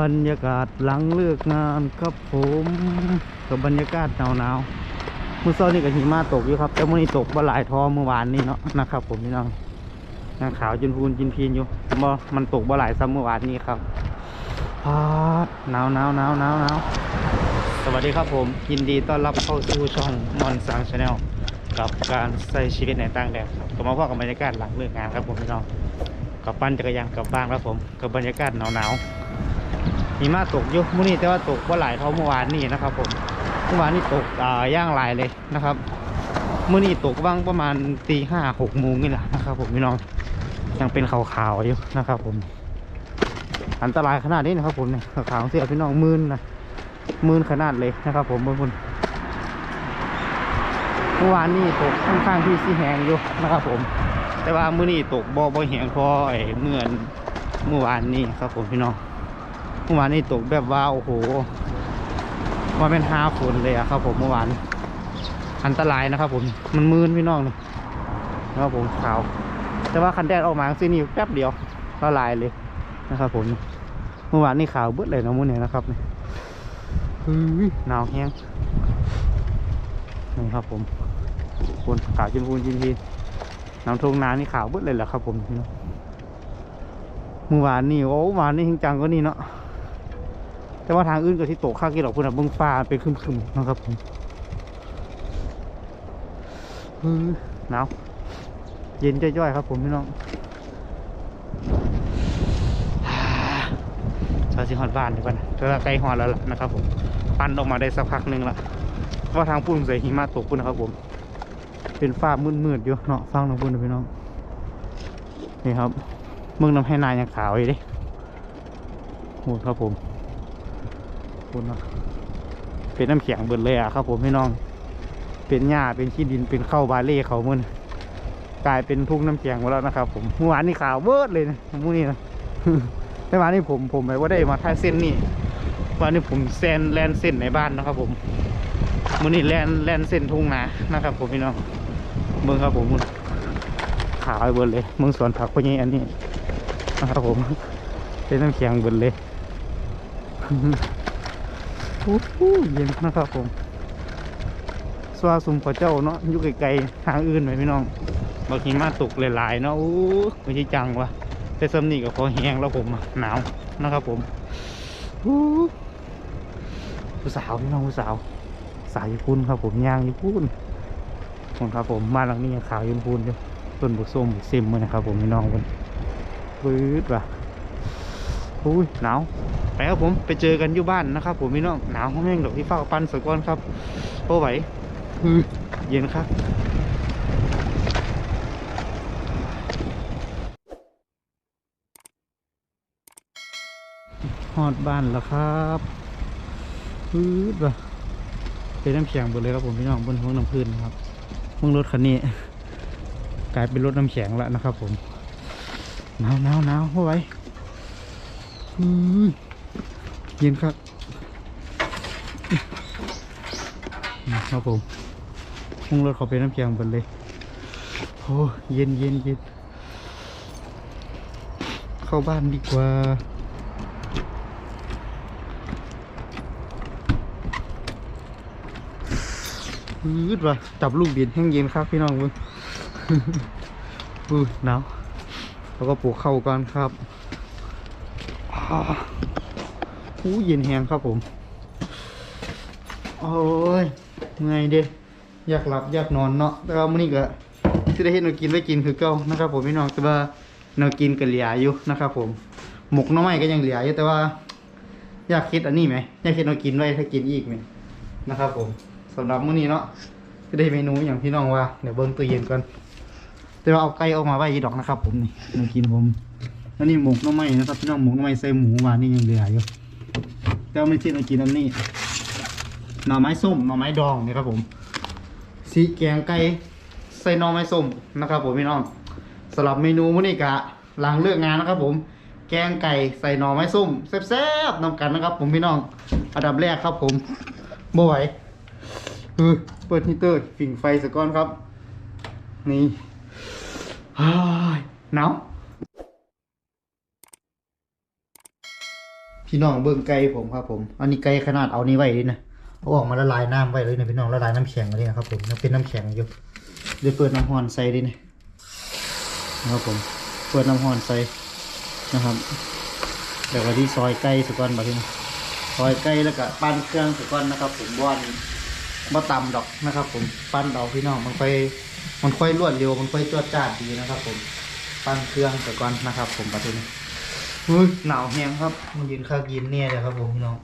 บรรยากาศหลังเลิกงานครับผมกับบรรยากาศหนาวๆเมื่อเช้านี่ก็หิมะตกอยู่ครับแต่เมื่อนี้ตกบ่หลายทอเมื่อวานนี้เนาะนะครับ ผมพี่น้องยังขาวจนพูนจินพีนอยู่บ่มันตกบ่หลายซ้ำเมื่อวานนี้ครับพาดหนาวหนาวหนาวหนาวหนาวสวัสดีครับผม ยินดีต้อนรับเข้าสู่ช่องมอนสังชาแนลกับการใช้ชีวิตในต่างแดนครับก็มาพบกับบรรยากาศหลังเลิกงานครับผมพี่น้องกับปั้นจักรยานกลับบ้านครับผมกับบรรยากาศหนาวหนาวๆ หิมะตกอยู่มื้อนี้แต่ว่าตกว่าหลายเท่าเมื่อวานนี่นะครับผมเมื่อวานนี่ตกอ่าย่างหลายเลยนะครับมื้อนี้ตกบ้างประมาณตีห้าหกโมงนี่แหละนะครับ ผมพี่น้องยังเป็นขาวๆอยู่นะครับ ผม อันตรายขนาดนี้นะครับผมเนี่ยขาวเสียพี่น้องมืนนะมืนขนาดเลยนะครับ ผมบางคนเมื่อวานนี่ตกค่อนข้างที่สีแหงอยู่นะครับ ผม แต่ว่ามื้อนี้ตกบ่บ่แหงพอไอ้เมื่อนเมื่อวานนี่ครับผมพี่น้อง เมื่อวานนี้ตกแบบว่าโอ้โหมาเป็นห้าฝนเลยอะครับ ผมเมื่อวานอันตรายนะครับ ผมมันมืนพี่น้องเลยนะครับผมขาว แต่ว่าคันแดดออกมาซีนี่แป๊บเดียวละลายเลยนะครับ ผมเมื่อวานนี่ขาวเบิดเลยนะมื้อนี้นะครับนี่อื้อหนาวแห้งนี่ครับ ผมคนขาวจนพูนจินทีน้ำทงนานี่ขาวเบิดเลยแหละครับ ผมเมื่อวานนี่โอ้เมื่อวานนี่จริงจังก็นี่เนาะ แต่ว่าทางอื่นก็ที่ตกข้ากี่ดอกพุ่นอะเบื้องฟ้าเป็นคึมๆนะครับผมหนาวเย็นจ้อยๆครับผมพี่น้องชาวสิฮอดบ้านดีกว่านะแต่ว่าใกล้ฮอดแล้วล่ะนะครับผม ปั่นออกมาได้สักพักหนึ่งละว่าทางปุ่นใส่หิมะตกปุ่นนะครับผม เป็นฟ้ามืดๆอยู่เนาะฟังน้องปุ่นนะพี่น้อง นี่ครับ เมืองน้ำให้นายยังขาวอยู่ดิโหครับผม คุณนะเป็นน้ำแข็งเบิดเลยอะครับ ผมพี่น้อง เป็นหญ้าเป็นขี้ดินเป็นเข้าบาเล่เขามื่นกลายเป็นทุ่งน้ำแข็งหมดแล้วนะครับ ผมเมื่อวานนี่ขาวเบิดเลยนะมื่อนี้นะแต่วันนี้ผมผมไปว่าได้มาท่ายเส้นนี่วันนี้ผมแซนแลนเส้นในบ้านนะครับ ผมมื่อนี้แลนแลนเส้นทุ่งนานะครับ ผมพี่น้องเมืองครับผมขาวเบิดเลยเมืองสวนผักพวกนี้อันนี้นะครับผมเป็นน้ำแข็งเบิดเลย โอ้โหเย็นนะครับผมสวาสุมพระเจ้าเนาะอยู่ไกลๆทางอื่นไหมพี่น้องบางทีมาตกหลายๆเนาะโอ้ไม่ใช่จังวะแต่สำนีกับพอแห้งแล้วผมหนาวนะครับผมอู้ผู้สาวพี่น้องผู้สาว สาวญี่ปุ่นครับผมย่างญี่ปุ่นผมครับผมมาหลังนี้ขาวญี่ปุ่นอยู่ต้นบุกส้มบุกซิมมือนะครับผมพี่น้องคนปื๊ดว่ะ อุ้ยหนาวไปครับผมไปเจอกันอยู่บ้านนะครับ ผมพี่น้องหนาวแม่งดอกที่ฟ้าปันสก้อนครับโอ้ไหวเย็นครับฮอดบ้านแล้วครับปื๊ดว่ะเป็นน้ำแข็งหมดเลยครับผมพี่น้องบนห้องน้ำพื้นนะครับมึงรถคันนี้ กลายเป็นรถน้ำแข็งแล้วนะครับ ผมหนาวหนาวหนาวเข้าไว้อื้อ เย็นครับนะครับผมพุ่งรถเขาเป็นน้ำแข็งหมดเลยโอ้เย็นเย็นเย็นเข้าบ้านดีกว่าอืดว่ะจับลูกบิดแห้งเย็นครับพี่น้องมึงอือหนาวแล้วก็ปลูกเข้าก่อนครับ อู้เย็นแหงครับผม โอ้ยไงเด้อยากหลับอยากนอนเนาะแต่ว่ามื้อนี้ก็ที่ได้เห็นเรากินไว้กินคือเก่านะครับ ผมพี่น้องแต่ว่าเรากินกันเหลืออยู่นะครับ ผม หมกน้อไม้ก็ยังเหลืออยู่แต่ว่า อยากคิดอันนี้ไหมอยากคิดเรากินไว้ถ้ากินอีกไหมนะครับ ผมสำหรับมื้อนี้เนาะจะได้เมนูอย่างพี่น้องว่าเดี๋ยวเบิ้งตู้เย็นก่อนแต่ว่าเอาไก่ออกมาไว้ยีดอกนะครับ ผมนี่มากินผม อันนี้หมกน้ำไม้นะครับพี่น้องหมกน้ำไม้ใส่หมูมานี่ยังเหลืออยู่แต่ว่าไม่ที่เรากินอันนี้หน่อไม้ส้มหน่อไม้ดองนี่ครับผมสีแกงไก่ใส่หน่อไม้ส้มนะครับ ผมพี่น้องสำหรับเมนูมื้อนี้กะหลังเลิกงานนะครับ ผมแกงไก่ใส่หน่อไม้ส้มแซ่บๆนำกันนะครับ ผมพี่น้องอันดับแรกครับผมบ่ไหวเอเปิดฮีเตอร์ฝิ่งไฟสะก้อนครับ นี่หนาว พี่น้องเบิ่งไก่ผมครับผม อันนี้ไก่ขนาดเอานี้ไว้เลยนะเอาออกมาละลายน้ำไว้เลยนะพี่น้องละลายน้ำแข็งเลยนะครับผมเป็นน้ำแข็งอยู่เดี๋ยวเปิดน้ำร้อนใส่ดินะครับผม เปิดน้ำร้อนใส่นะครับเดี๋ยวก็ที่ซอยไก่สก่อนบัดนี้ซอยไก่แล้วก็ปั้นเครื่องสก่อนนะครับ ผมบ้านบ่ตำดอกนะครับ ผมปั้นเอาพี่น้องมันค่อยมันค่อยรวดเร็วมันค่อยจวดจ้าดดีนะครับ ผมปั้นเครื่องสก่อนนะครับ ผมบัดนี้อุ้ หนาวแหงครับมันยืนข้างยินเนี่ยเลยครับผมพี่น้อง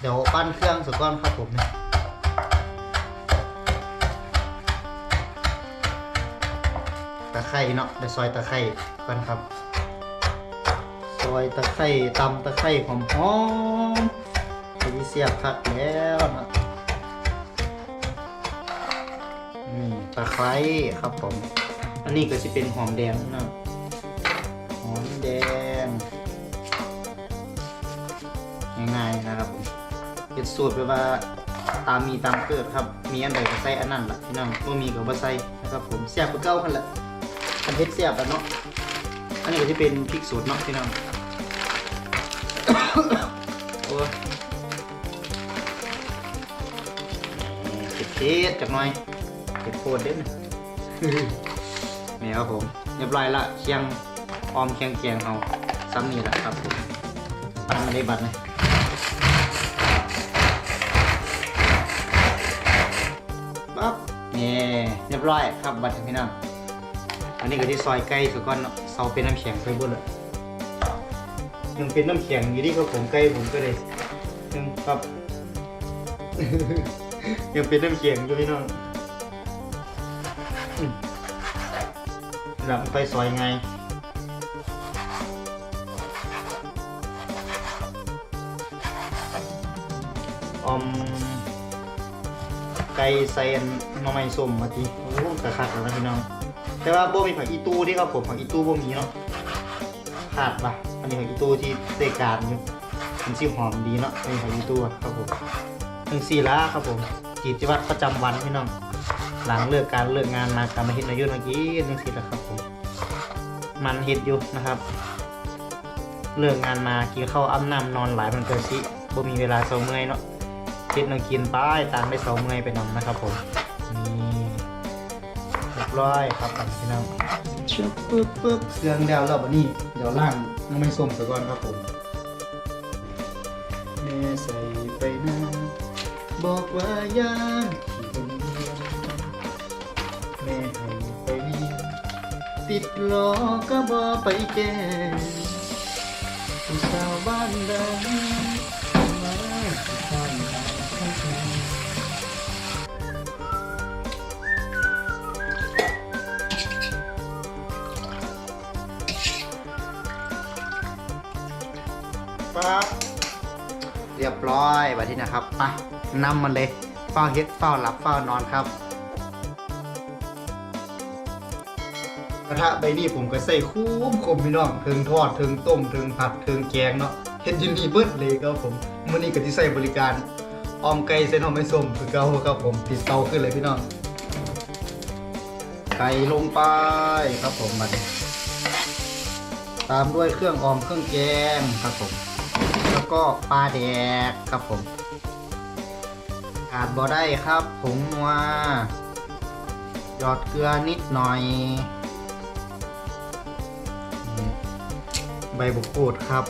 เดี๋ยวปั้นเครื่องสักก้อนครับผมเนี่ยตะไคร่เนาะเดี๋ยวซอยตะไคร่ก่อนครับ ซอยตะไคร่ตำตะไคร่หอมหอมๆจะมีเสียบคักแล้วนะนี่ตะไคร้ครับผม อันนี้ก็จะเป็นหอมแดงนะหอมแดงง่ายๆนะครับผมเป็นสูตรไปว่าตามมีตามเกิดครับ มีอันใดก็ใส่อันนั้นแหละพี่น้องก็มีก็บ่ใส่นะครับผมเสียบก็เก้ากันแหละอันเฮ็ดเสียบแล้วเนาะอันนี้ก็จะเป็นพริกสูตรเนาะพี่น้องโอ้เผ็ดเผ็ดๆจักหน่อยเผ็ดโคตรเด่น นี่ครับผมเรียบร้อยละเคียงออมเคียงเคียงเอาซ้ำนี่แหละครับผมปันมาได้บัตรไหมปั๊บนี่เรียบร้อยครับบัตรพี่น้องอันนี้ก็ที่ซอยใกล้สุดก้อนเสาเป็นน้ำแข็งไปบนเลยยังเป็นน้ำแข็งอยู่ที่ครับผมใกล้ผมก็เลยยังครับยังเป็นน้ำแข็งอยู่พี่น้อง แล้วไปซอยไงอมไก่ใส่อันหน้อไม้ส้มมาทีโอ้กระคักแล้วนะพี่น้อง แต่ว่าโบมีผักอีตู้ที่ครับผมผักอีตู้โบมีเนาะขาดปะอันนี้ผักอีตู้ที่เตะการอยู่มันชื่อหอมดีเนาะเป็นผักอีตูอะครับผมหนึ่งสี่ละครับผมกิจวัตรประจำวันพี่น้อง หลังเลิกการเลิกงานมากลับมาเฮ็ดนายุนเมื่อกี้นี่สิแหละครับผมมันเฮ็ดอยู่นะครับ เลิกงานมากินข้าวอ้ำน้ำนอนหลายมันเกิดสิบ่มีเวลาเซาเมื่อยเนาะเฮ็ดแนวกินป้ายตามไปเซาเมื่อยไปนำนะครับผมนี่เรียบร้อยครับพี่น้องชึบปึ๊บปึ๊บเครื่องแล้วแล้วบัดนี้เดี๋ยวล่างน้ำไม่ส้มซะก่อนครับผมแม่ใส่ไปนะบอกว่าย่างขี้คน ม่ให้ไปติดล้อก็บอไปแก่ผู้สาวบ้านใดมาข้างทางข้างทางปั๊บเรียบร้อยวันที่นะครับไปนำมันเลยเฝ้าเฮ็ดเฝ้าหลับเฝ้านอนครับ กระทะใบนี้ผมก็ใส่คุ้มคมพี่น้องถึงทอดถึงต้มถึงผัดถึงแกงเนาะเห็นยินดีเบิดเลยครับผมมื้อนี้ก็ที่ใส่บริการออมไก่เส้นหอมไม่ส้มคือเก่าครับผมติดเตาขึ้นเลยพี่น้องไก่ลงไปครับผมมาดิตามด้วยเครื่องออมเครื่องแกงครับผม แล้วก็ปลาแดกครับผมขาดบ่ได้ครับผงนัวหยอดเกลือนิดหน่อย ใบบุกรูดครับ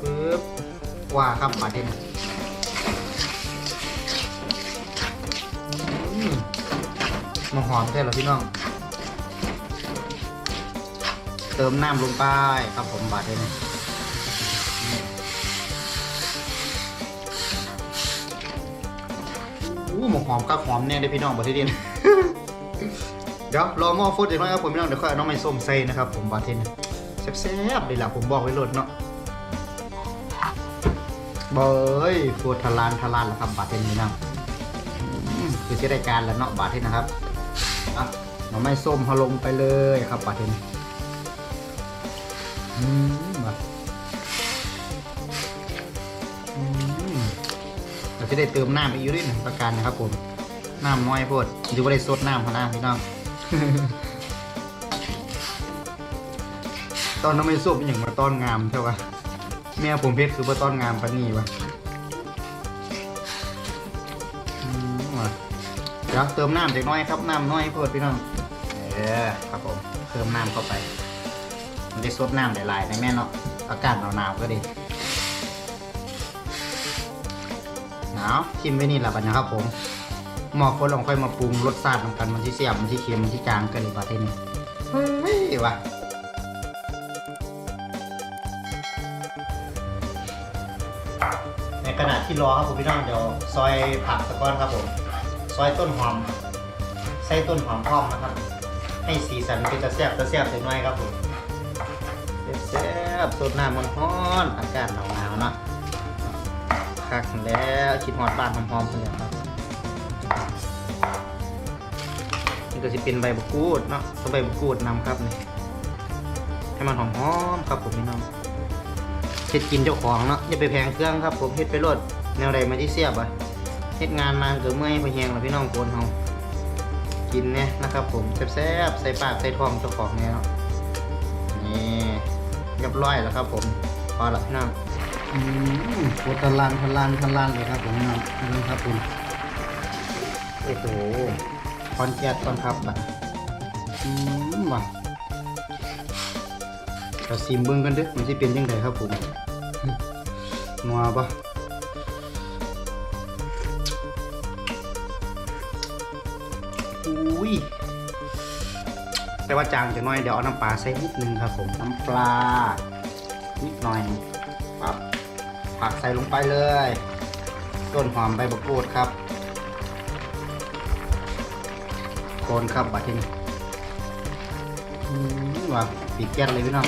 ปึ๊บว่าครับมาเด่นมมาหอมแค่เหรอพี่น้อง เติมน้ำลงไปครับผมบาดเด่นอู้หมกหอมกักหอมเนี่ยได้พี่น้องบาดเด่น เดี๋ยวรอหม้อฟุตอีกหน่อยครับผมพี่น้องเดี๋ยวค่อยเอาน้องไม้ส้มใส่นะครับผมบาเทนแซ่บๆเลยล่ะผมบอกไว้โลดเนาะเบยฟูดทลานทลานแล้วครับบาเทนนี่นะอืมคือจะได้การแล้วเนาะบาเทนนะครับอะน้องไม้ส้มเขาลงไปเลยครับบาเทนอืมมาอืมเราจะได้เติมน้ำไปอีกด้วยหนึ่งประการนะครับผมน้ำน้อยโพดหรือว่าได้สดน้ำพะนะพี่น้อง ตอนน้ำไม่สุบอย่างมาต้อนงามใช่ปะแม่ผมเพชรคือมาต้อนงามปะนี่วะเดี๋ยวเติมน้ำเด็กน้อยครับน้ำน้อยเพื่อพี่น้องเออครับผมเพิ่มน้ำเข้าไป มันจะซดน้ำหลายๆในแม่เนาะอากาศหนาวๆก็ดีหนาวชิมไปนี่แหละบัดนะครับผม หมอคนลองค่อยมาปรุงรสชาตินำกันมันที่เสียบมันที่เค็มมันที่จางกันเลยบัดนี้เฮ้ยว่ะในขณะที่รอครับผมพี่น้องเดี๋ยวซอยผักตะก้อนครับผมซอยต้นหอมใส่ต้นหอมพร้อมนะครับ ให้สีสันเป็นตะแซ่บตะแซ่บเล็กน้อยครับผมแซ่บสดน้ำมันฮ้อนอากาศหนาวๆเนาะคักแล้วคิดหอดบ้านหอมๆเลยครับนี่ ก็จะเป็นใบบกูดเนาะก็ใบบกูดนำครับนี่ให้มันหอมๆครับผมพี่น้องเฮ็ดกินเจ้าของเนาะอย่าไปแพงเครื่องครับ ผมเฮ็ดไปรดแนวใดมาที่เสียบอะเฮ็ดงานมาเกิดเมื่อยไปแหงแล้วพี่น้องโกนเฮากินเนี่ยนะครับ ผมแซ่บๆใส่ปากใส่ท้องเจ้าของเนี่ยเนาะนี่เรียบร้อยแล้วครับ ผมพอละพี่น้องอืมโคตรลันทลันทลันเลยครับผมพี่น้องนี่ครับผมโอ้โห คอนแกตคอนครับอะอืมว่ะเราซิมเบิ้งกันเด้อมันจะเป็นยังไงครับผมนัวปะอุ้ยแต่ว่าจางจะน้อยเดี๋ยวเอาน้ำปลาใส่นิดนึงครับผมน้ำปลา นิดหน่อยปับผักใส่ลงไปเลย ต้นหอมใบมะกรูดครับ โคนครับบัดทีนี้ว่าปีกแก๊สเลยพี่น้อง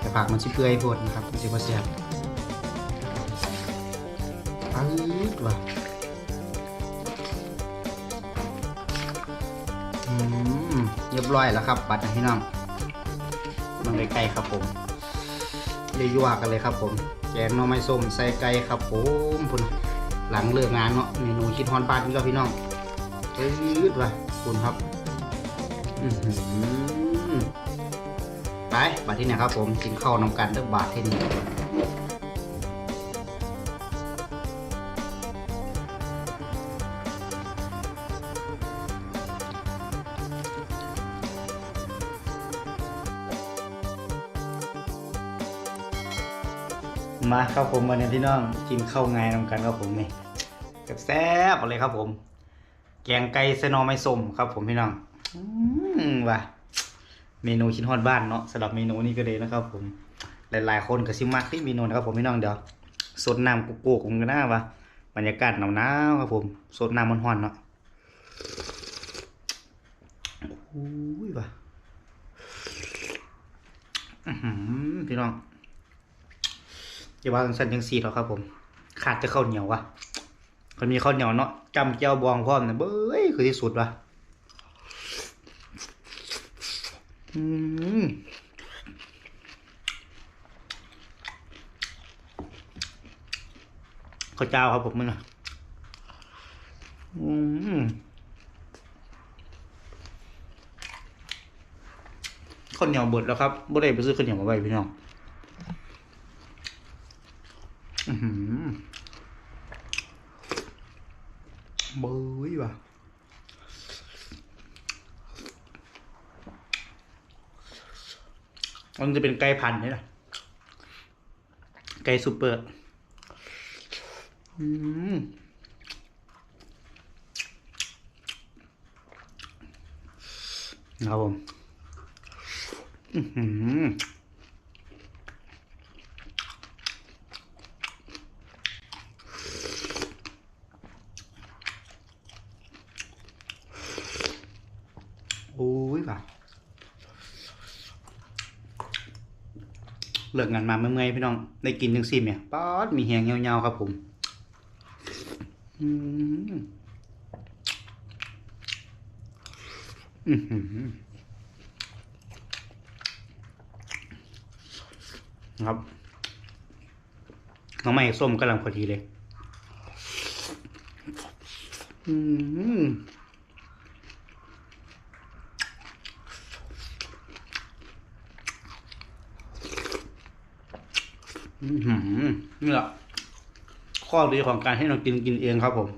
แต่ผักมันชิเปื่อยโพดนะครับมันชิบเสียบปัดว่ะอืมเรียบร้อยแล้วครับบัดนะพี่น้องมันไก่ครับผมเรียกว่ากันเลยครับผมแกงน่อไม้ส้มใส่ไก่ครับผมพุ่นหลังเลิกงานเนาะเมนูคิดฮอนบ้านนี่ก็พี่น้องเอ้ยว่ะ คุณครับไปบาทที่นี่ครับ ผมกินข้าวนำกันเลือกบาทที่นี่มาครับผมมาเนี่ยพี่น้องกินข้าวไงนำกันครับผมนี่แซ่บๆเลยครับผม แกงไก่เสนอไม่ส้มครับ ผมพี่น้องอืมว่ะเมนูชิ้นฮอดบ้านเนาะสำหรับเมนูนี้ก็เลยนะครับ ผมหลายๆ คนก็ซิมักที่เมนูนะครับผมพี่น้องเดี๋ยวสดน้ำกุ๊กๆผมก็น่าว่าบรรยากาศหนาวๆครับผมสดน้ำมันฮอนเนาะโอ้ยว่ะพี่น้องอย่าว่าสันจังสีหรอกครับผม ขาดจะเข้าเหนียววะ คนมีข้าวเหนียวเนาะจำเจียวบองพร้อมนะเบ้ยคือที่สุดวะอืมข้าวเจ้าครับผมมันนะอืมข้าวเหนียวเบิดแล้วครับบ่ได้ไปซื้อข้าวเหนียวมาไว้พี่น้องอือหือเบ้ยว่ะ มันจะเป็นไก่พันธุ์นี่แหละไก่ซูเปอร์อืมนะครับผมอือหือโอ้ยว่ะ เลิกงานมาเมื่อยๆพี่น้อง ได้กินจังซี่เนี่ยป๊อดมีแหงยาๆครับผมอืมอือหือครับน้องใหม่ส้มกำลังพอดีเลย อืม อื้อหือ นี่แหละข้อดีของการให้เรากินกินเองครับผม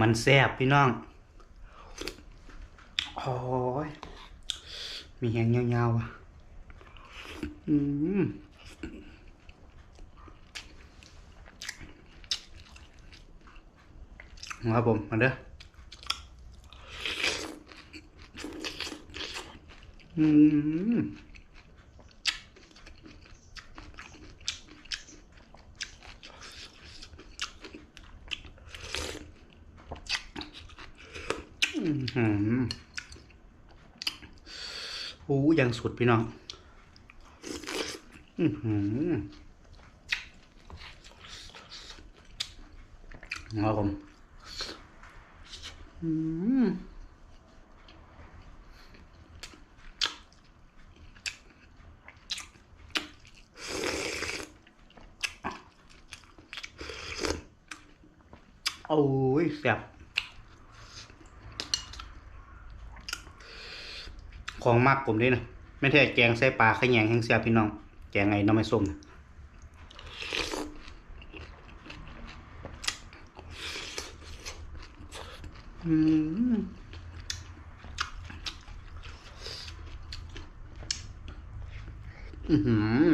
มันแซ่บพี่น้องโอ้ยมีแหงยาวๆอะอืมครับผม มาเด้ออืม อื้อหือโอ้ยังสุดพี่น้อง อือหือครับผมอืมโอ้ยแซ่บ ของมากผมด้วยนะไม่ใช่แกงใส่ปลาขยงแห้งเสียพี่น้อง แกงไงน้ำไม่ส้มนะอืมอือหือ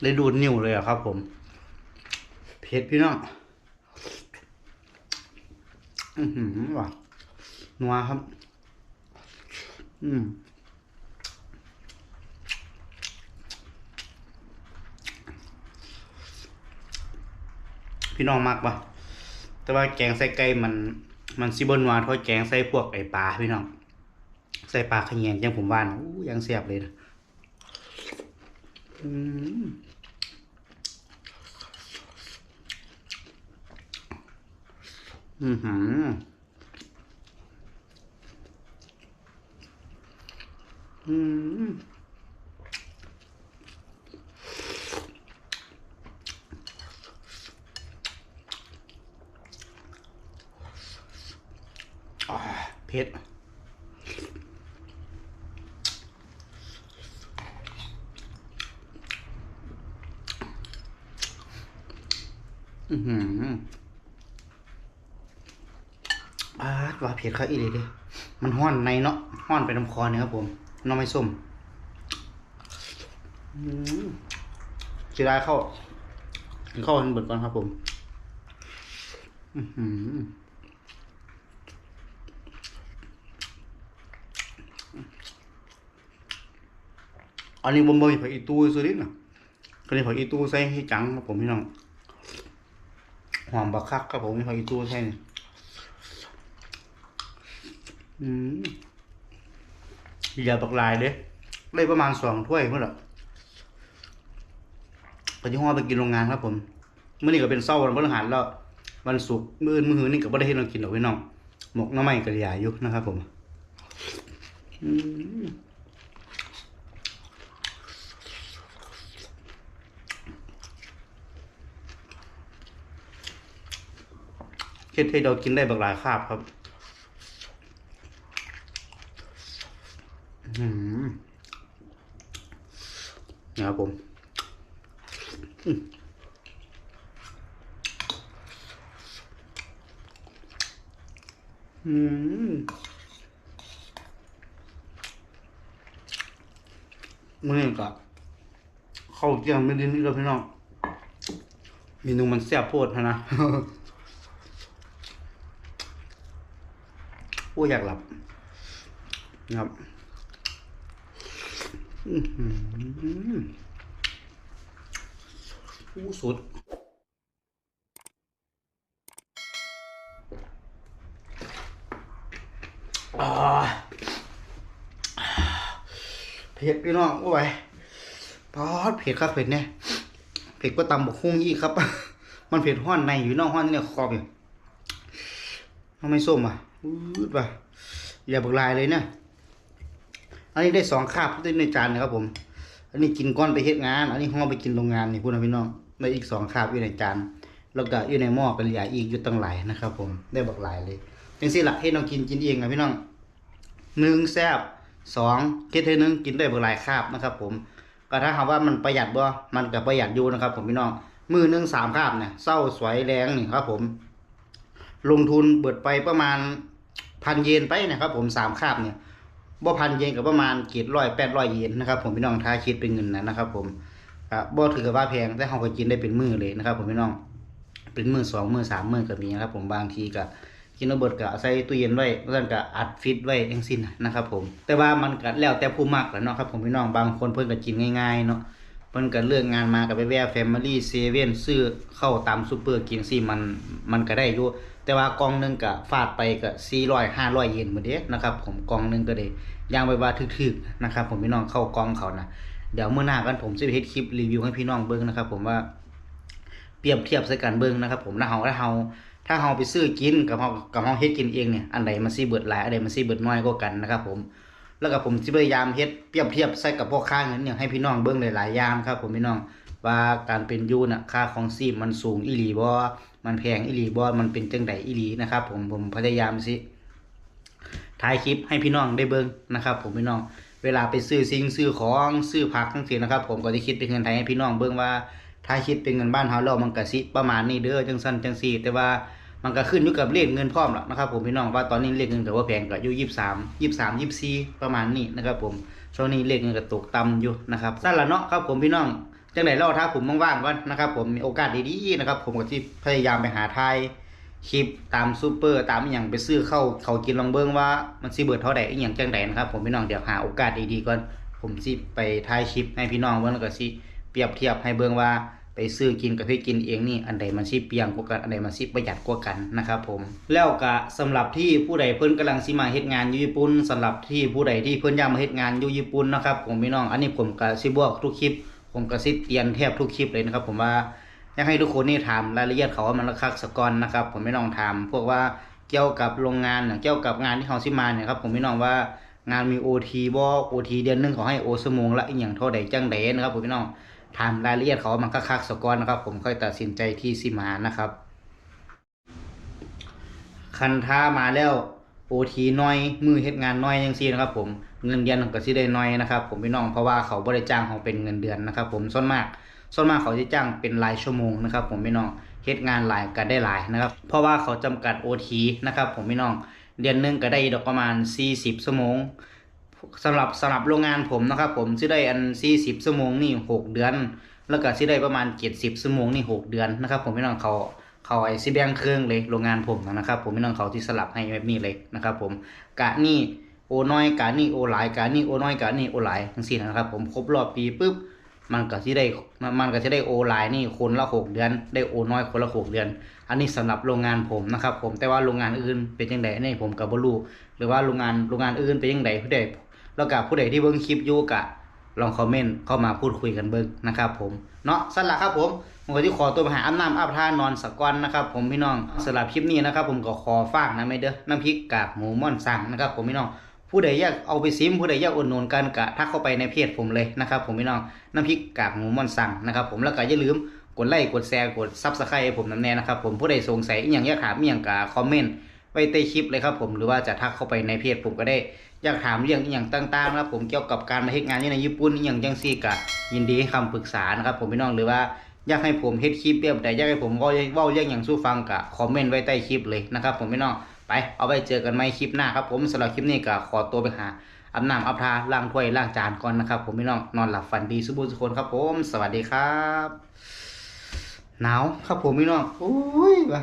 เลยดูดนิ้วเลยอะครับผม เผ็ดพี่น้อง อือหือว่ะนัวครับ อืมพี่น้องมักปะแต่ว่าแกงใส่ไก่มันมันซิบนวาเท่าแกงใส่พวกไอปลาพี่น้อง ใส่ปลาขยงยังผมว่านอู้ยังเสียบเลยนะอืม อือหือ อืมอ่าเผ็ดอือหือ อาดว่าเผ็ดครับอีเลยเด้มันห้อนในเนาะห้อนไปน้ำคอเนี่ยครับผมน้องไม่ส้มอืมจะได้เข้ากินข้าวให้เบิดก่อนครับผมอันนี้บมบมีผักอีตูสุดนิดนะก็เลยผักอีตูใส่ให้จังครับผมพี่น้องหอมบักคักครับผมมีผักอีตูใส่เนี่ย อืมอย่าบักลายเด้ได้ประมาณสองถ้วยเมื่อไหร่ไปที่ห้องไปกินโรงงานครับผมเมื่อนี้ก็เป็นเศร้าวันพฤหัสแล้ว วันศุกร์มื้ออื่นมื้อหือนี่ก็บ่ได้เฮ็ดเรากินหรอกพี่น้องหมกหน้ำไม้กระยาอยู่นะครับผมอืมเฮ็ดให้เรากินได้บักหลายคาบครับ อืม นะครับผมอืมอืมมื่อนี้ก็เข้าเจียงไม่ดีนี่แล้วพี่น้องเมนูมันแซ่บโพดนะโอ้อยากหลับนะครับ อู้สุดเผ็ดพี่น้องโอ้ยพอดเผ็ดครับเผ็ดเนี่ยเผ็ดก็ตำบกฮุ่งอีกครับ มันเผ็ดห้อนในอยู่นอกห้อนนี่เนี่ยคอบอยู่ทำไมส้มอะอืดป่ะอย่าเบิกลายเลยเนี่ย อันนี้ได้สองคาบได้ในจานนะครับผม อันนี้กินก้อนไปเฮ็ดงาน อันนี้ห่อไปกินโรงงานนี่พูดนะพี่น้องได้อีกสองคาบอยู่ในจานแล้วก็อยู่ในหม้อกันเหลืออีกอยู่ตั้งหลายนะครับ ผมได้บักหลายเลยจังซี่ล่ะเฮ็ดน้องกินกินเองนะพี่น้องหนึ่งแซบสองคิดเท่านึงกินได้เบอหลายคาบนะครับ ผมก็ถ้าหากว่ามันประหยัดบ่มันก็ประหยัดอยู่นะครับ ผมพี่น้องมือหนึ่งสามคาบเนี่ยเศร้าสวยแรงนี่ครับ ผม ลงทุนเบิดไปประมาณพันเยนไปนะครับ ผมสามคาบเนี่ย บ่พันเยนกับประมาณเกียรร้อยแปดร้อยเยนนะครับผมพี่น้องถ้าคิดเป็นเงินนะนะครับ ผมก็บ่ถือว่าแพงแต่เขาก็กินได้เป็นมือเลยนะครับ ผมพี่น้องเป็นมือสองมือสามมือก็มีนะครับ ผมบางทีก็กินระเบิดก็ใส่ตู้เย็นไว้แล้วก็อัดฟิตไว้เองสิ้นนะครับ ผม แต่ว่ามันก็แล้วแต่ผู้มากแหละเนาะครับ ผมพี่น้องบางคนเพิ่นก็กินง่ายๆเนาะ เพิ่นก็เลือกงานมากับไปแวะแฟมิลี่เซเว่นซื้อเข้าตามซูเปอร์กินสิมันมันก็ได้อยู่ แต่ว่ากล่องหนึงก็ฟาดไปก็400 500เยนหมดเด้นะครับผมกล่องหนึงก็ได้ย่างไปว่าถึกๆนะครับ ผมพี่น้องเข้ากล่องเขานะเดี๋ยวเมื่อหน้ากันผมจะไปเฮ็ดคลิปรีวิวให้พี่น้องเบิ่งนะครับ ผมว่าเปรียบเทียบใส่กันเบิ่งนะครับ ผมถ้าเฮาถ้าเฮาถ้าเฮาไปซื้อกินกับเฮากับเฮาเฮ็ดกินเองเนี่ยอันใดมันสิเบิดหลายอันใดมันสิเบิดน้อยกว่ากันนะครับ ผม แล้วก็ผมสิพยายามเฮ็ดเปรียบเทียบใส่กับพวกค่าเงินอย่างให้พี่น้องเบิ่งหลายๆอย่างครับ ผมพี่น้องว่าการเป็นยูน่ะค่าของชีมันสูงอีหลีบ่มันแพงอีหลีบ่มันเป็นจังไดอีหลีนะครับผมผมพยายามสิถ่ายคลิปให้พี่น้องได้เบิ่งนะครับ ผมพี่น้องเวลาไปซื้อสิ่งซื้อของซื้อผักทั้งสิ้นนะครับ ผมก็จะคิดเป็นเงินไทยให้พี่น้องเบิ่งว่าถ้าคิดเป็นเงินบ้านเฮาแล้วมันก็สิประมาณนี้เด้อจังซั่นจังซี่แต่ว่า มันก็ขึ้นอยู่กับเลขเงินพร้อมแล้วนะครับผมพี่น้องว่าตอนนี้เลขเงินก็ว่าแพงก็อยู่23 23 24ประมาณนี้นะครับผมช่วงนี้เลขเงินก็ตกต่ำอยู่นะครับซั่นละเนาะครับผมพี่น้องจังได๋รอถ้าผมว่างๆก่อนนะครับผมมีโอกาสดีๆนะครับผมก็สิพยายามไปหาทายคลิปตามซูเปอร์ตามอย่างไปซื้อเข้าเขากินลองเบิ่งว่ามันสิเบิดเท่าใดอีหยังจังไดนะครับผมพี่น้องเดี๋ยวหาโอกาสดีๆก่อนผมสิไปถ่ายคลิปให้พี่น้องเบิ่งแล้วก็สิเปรียบเทียบให้เบิ่งว่า ไปซื้อกินกับที่กินเองนี่อันใดมันสิเปียงกว่ากันอันใดมันสิประหยัดกว่ากันนะครับผมแล้วก็สำหรับที่ผู้ใดเพิ่นกำลังสิมาเฮ็ดงานอยู่ญี่ปุ่นสำหรับที่ผู้ใดที่เพิ่นอยากมาเฮ็ดงานอยู่ญี่ปุ่นนะครับผมพี่น้องอันนี้ผมก็สิบอกทุกคลิป ผมก็สิเตียนแทบทุกคลิปเลยนะครับ ผมว่าอยากให้ทุกคนนี่ถามรายละเอียดเขาว่ามันราคาสกอนนะครับผมไม่น้องถามพวกว่าเกี่ยวกับโรงงานอย่างเกี่ยวกับงานที่เขาสิมาเนี่ยครับผมไม่น้องว่างานมี OT บ่ OT เดือนนึงเขาให้โอชั่วโมงละอีหยังเท่าใดจังใดนะครับผมพี่น้อง ถามรายละเอียดเขามันก็คักๆสกอนนะครับ ผมค่อยตัดสินใจที่สิมานะครับ คันท้ามาแล้วโอทีน้อยมือเฮ็ดงานน้อยจังซี่นะครับ ผมเงินเดือนก็สิได้น้อยนะครับ ผมพี่น้องเพราะว่าเขาบ่ได้จ้างเขาเป็นเงินเดือนนะครับ ผมส่วนมากส่วนมากเขาจะจ้างเป็นรายชั่วโมงนะครับ ผมพี่น้องเฮ็ดงานหลายก็ได้หลายนะครับ เพราะว่าเขาจำกัด OT นะครับ ผมพี่น้องเดือนหนึงก็ได้ดอกประมาณ 40 ชั่วโมง สำหรับสำหรับโรงงานผมนะครับ ผมสิได้อัน40ชั่วโมงนี่6เดือน แล้วก็สิได้ประมาณ70ชั่วโมงนี่6เดือนนะครับ ผมพี่น้องเขาเขาไอ้สิแบงเครื่องเลยโรงงานผมนะครับ ผมพี่น้องเขาที่สลับให้แบบนี้เลยนะครับ ผมกะนี่โอน้อยกะนี่โอหลายกะนี่โอน้อยกะนี่โอหลายทั้งสิ้นะครับ ผมครบรอบปีปุ๊บมันก็สิได้มันมันก็สิได้โอหลายนี่คนละหกเดือน ได้โอน้อยคนละหกเดือน อันนี้สำหรับโรงงานผมนะครับ ผมแต่ว่าโรงงานอื่นเป็นจังไดอันนี้ผมก็บ่รู้หรือว่าโรงงานโรงงานอื่นเป็นจังไดผู้ใด แล้วกับผู้ใดที่เบิ่งคลิปอยู่กะลองคอมเมนต์เข้ามาพูดคุยกันเบิ่งนะครับผมเนาะสั่นละครับผมผมก็ที่ขอตัวไปหาอาบน้ำอาบท่านอนสักวันนะครับผมพี่น้องสำหรับคลิปนี้นะครับ ผมก็ขอฝากนะไม่เด้อน้ำพริกกากหมูม่อนสั่งนะครับผมพี่น้องผู้ใดอยากเอาไปซิมผู้ใดอยากอุดหนุนกันกะทักเข้าไปในเพจผมเลยนะครับผมพี่น้องน้ำพริกกากหมูม่อนสั่งนะครับผมแล้วก็อย่าลืมกดไลค์กดแชร์กดซับสไครต์ให้ผมนำแน่นะครับผมผู้ใดสงสัยอย่างอยากถามอย่างกะคอมเมนต์ไว้ใต้คลิปเลยครับผมหรือว่าจะทักเข้าไปในเพจผมก็ได้ อยากถามเรื่องอหย่างต่างๆนะครับผมเกี่ยวกับการมาเฮ็ดงานที่ในญี่ปุ่นอหย่างจังซี่ก็ยินดีให้คำปรึกษานะครับผมพี่น้องหรือว่าอยากให้ผมเฮ็ดคลิปแบบใดอยากให้ผมเว้าเว้าเรื่องอย่างสู้ฟังก็คอมเมนต์ไว้ใต้คลิปเลยนะครับผมพี่น้องไปเอาไว้เจอกันใหม่คลิปหน้าครับผมสำหรับคลิปนี้ก็ขอตัวไปหาอาบน้ำอาบทาล้างถ้วยล้างจานก่อนนะครับผมพี่น้องนอนหลับฝันดีสุขสุขคนครับผม สวัสดีครับ หนาวครับผมพี่น้องโอ้ยว่ะ